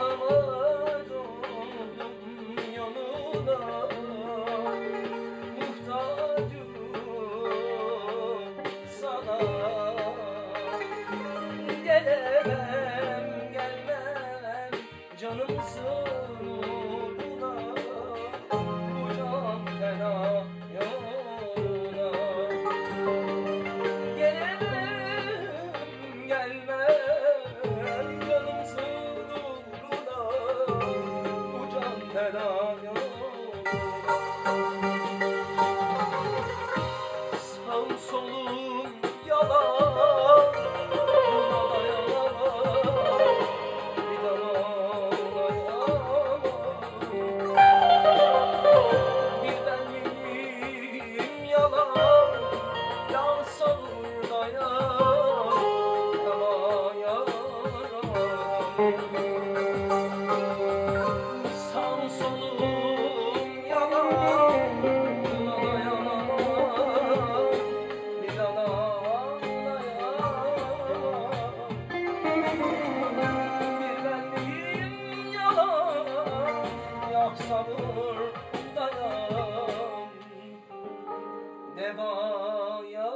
Bakamadım yoluna Oh. oh, oh. Yok sabır dayan. Ne var ya